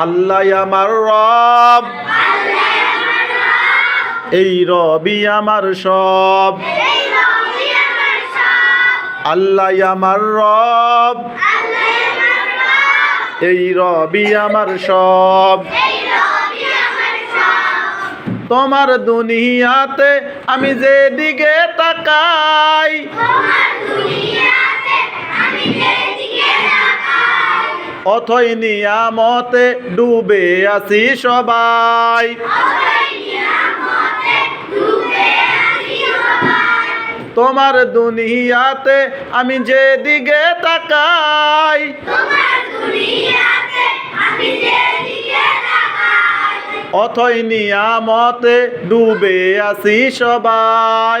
আল্লাহ আমার রব। এই রবি আমার সব। আল্লাহ আমার রব। এই রবি আমার সব। তোমার দুনিয়াতে আমি যেদিকে তাকাই অথই নিয়ামতে ডুবে আছি সবাই। তোমার দুনিয়াতে আমি যেদিকে তাকাই, অথই নিয়ামতে ডুবে আছি সবাই।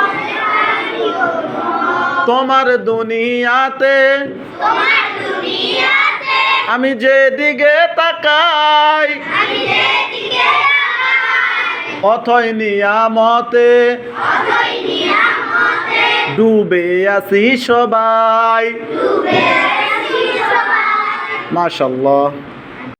তোমার দুনিয়াতে। আমি যেদিকে তাকাই অথই নিয়ামতে। ডুবে আছি সবাই। মাশাল্লাহ।